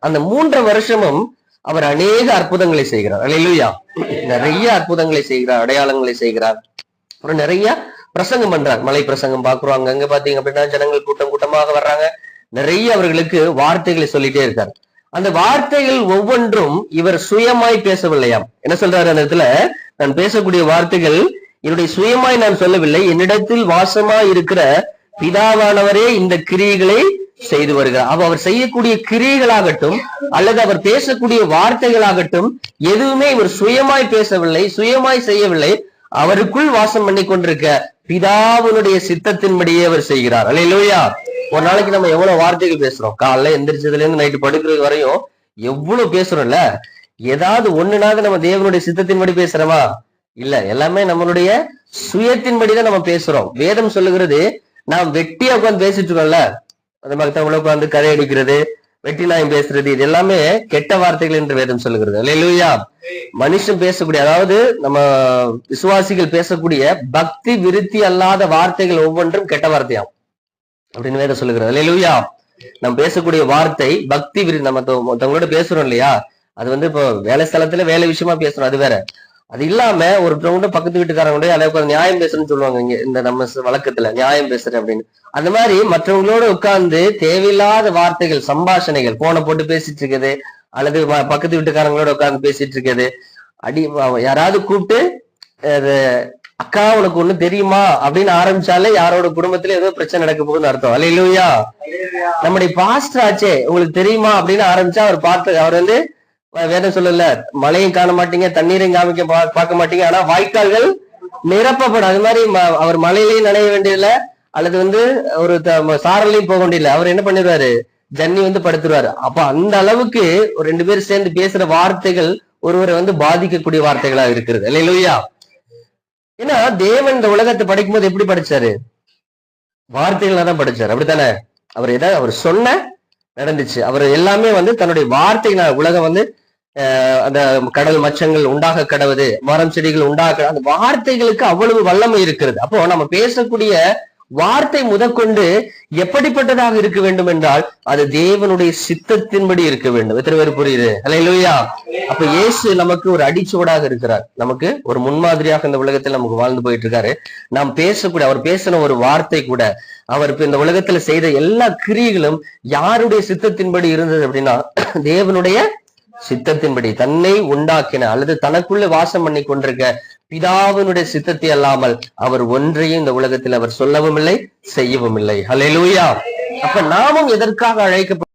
அந்த மூன்று வருஷமும் அவர் அநேக அற்புதங்களை செய்கிறார். அலையிலுயா. நிறைய அற்புதங்களை செய்கிறார் அடையாளங்களை செய்கிறார். அப்புறம் நிறைய பிரசங்கம் பண்றார். மலை பிரசங்கம் பாக்குறோம் அங்கங்க பாத்தீங்க அப்படின்னா ஜனங்கள் கூட்டம் கூட்டமாக வர்றாங்க. நிறைய அவர்களுக்கு வார்த்தைகளை சொல்லிட்டே இருக்காரு. அந்த வார்த்தைகள் ஒவ்வொன்றும் இவர் சுயமாய் பேசவில்லையாம். என்ன சொல்றாரு அந்த இடத்துல? நான் பேசக்கூடிய வார்த்தைகள் என்னுடைய சுயமாய் நான் சொல்லவில்லை. என்னிடத்தில் வாசமாய் இருக்கிற பிதாவானவரே இந்த கிரியைகளை செய்து வருகிறார். அப்ப அவர் செய்யக்கூடிய கிரியைகளாகட்டும் அல்லது அவர் பேசக்கூடிய வார்த்தைகளாகட்டும் எதுவுமே இவர் சுயமாய் பேசவில்லை சுயமாய் செய்யவில்லை. அவருக்குள் வாசம் பண்ணி கொண்டிருக்க பிதாவினுடைய சித்தத்தின்படியே அவர் செய்கிறார். அல்லையா ஒரு நாளைக்கு நம்ம எவ்வளவு வார்த்தைகள் பேசுறோம். காலைல எந்திரிச்சதுல இருந்து நைட்டு படுக்கிறது வரையும் எவ்வளவு பேசுறோம்ல? ஏதாவது ஒண்ணுனாவது நம்ம தேவனுடைய சித்தத்தின்படி பேசுறோமா? இல்ல எல்லாமே நம்மளுடைய சுயத்தின்படிதான் நம்ம பேசுறோம். வேதம் சொல்லுகிறது நாம் வெட்டியா உட்காந்து பேசிட்டு இருக்கோம்ல. அந்த மத்தவங்கள உட்காந்து கதை அடிக்கிறது வெட்டி நாயம் பேசுறது இது எல்லாமே கெட்ட வார்த்தைகள் என்று வேதம் சொல்லுகிறது. இல்லையா மனுஷன் பேசக்கூடிய அதாவது நம்ம விசுவாசிகள் பேசக்கூடிய பக்தி விருத்தி அல்லாத வார்த்தைகள் ஒவ்வொன்றும் கெட்ட வார்த்தையாம் அப்படின்னு வேதம் சொல்லுகிறது. இல்லையா நம்ம பேசக்கூடிய வார்த்தை பக்தி விருத்தி நம்ம தங்களோட பேசுறோம் இல்லையா? அது வந்து இப்போ வேலை ஸ்தலத்துல வேலை விஷயமா பேசுறோம் அது வேற. அது இல்லாம ஒருத்தவங்க பக்கத்து வீட்டுக்காரங்க அதை உட்கார்ந்து நியாயம் பேசுறேன்னு சொல்லுவாங்க இங்க இந்த நம்ம வழக்கத்துல. நியாயம் பேசுறேன் அப்படின்னு. அந்த மாதிரி மற்றவங்களோட உட்கார்ந்து தேவையில்லாத வார்த்தைகள் சம்பாஷணைகள் போனை போட்டு பேசிட்டு இருக்குது அல்லது பக்கத்து வீட்டுக்காரங்களோட உட்கார்ந்து பேசிட்டு இருக்குது. அடி யாராவது கூப்பிட்டு அது, அக்கா உனக்கு ஒண்ணு தெரியுமா? அப்படின்னு ஆரம்பிச்சாலே யாரோட குடும்பத்துல ஏதோ பிரச்சனை நடக்க போகுதுன்னு அர்த்தம். அல்லையா நம்முடைய பாஸ்டர் ஆச்சே உங்களுக்கு தெரியுமா? அப்படின்னு ஆரம்பிச்சா அவர் பார்த்து அவர் வந்து வேதம் சொல்லல. மழையும் காண மாட்டீங்க தண்ணீரையும் காமிக்க பா- பார்க்க மாட்டீங்க. ஆனா வாய்க்கால்கள் நிரப்பப்படும். அது மாதிரி ம- அவர் மழையிலையும் நனைய வேண்டியதில்ல அல்லது வந்து ஒரு த- சாரலையும் போக வேண்டியதில்லை. அவர் என்ன பண்ணிடுவாரு? ஜன்னி வந்து படுத்துருவாரு. அப்ப அந்த அளவுக்கு ஒரு ரெண்டு பேரும் சேர்ந்து பேசுற வார்த்தைகள் ஒருவரை வந்து பாதிக்கக்கூடிய வார்த்தைகளா இருக்கிறது. இல்லையா ஏன்னா தேவன் இந்த உலகத்தை படிக்கும் போது எப்படி படிச்சாரு? வார்த்தைகளா தான் படிச்சாரு. அப்படித்தானே? அவர் எதாவது அவர் சொன்ன நடந்துச்சு. அவர் எல்லாமே வந்து தன்னுடைய வார்த்தைகள் உலகம் வந்து அந்த கடல் மச்சங்கள் உண்டாக கடவுது மரம் செடிகள் உண்டாக அந்த வார்த்தைகளுக்கு அவ்வளவு வல்லமை இருக்கிறது. அப்போ நம்ம பேசக்கூடிய வார்த்தை முதற்கொண்டு எப்படிப்பட்டதாக இருக்க வேண்டும் என்றால் அது தேவனுடைய சித்தத்தின்படி இருக்க வேண்டும். எத்தனை பேர் புரியுது? இல்லையா அப்ப இயேசு நமக்கு ஒரு அடிச்சுவடாக இருக்கிறார். நமக்கு ஒரு முன்மாதிரியாக இந்த உலகத்தில் நமக்கு வாழ்ந்து போயிட்டு இருக்காரு நாம் பேசக்கூடிய அவர் பேசின ஒரு வார்த்தை கூட அவர் இந்த உலகத்துல செய்த எல்லா கிரியைகளும் யாருடைய சித்தத்தின்படி இருந்தது அப்படின்னா தேவனுடைய சித்தத்தின்படி தன்னை உண்டாக்கின அல்லது தனக்குள்ள வாசம் பண்ணி கொண்டிருக்க பிதாவினுடைய சித்தத்தை அல்லாமல் அவர் ஒன்றையும் இந்த உலகத்தில் அவர் சொல்லவும் இல்லை செய்யவும் இல்லை ஹalleluya அப்ப நாமும் எதற்காக அழைக்கப்பட்ட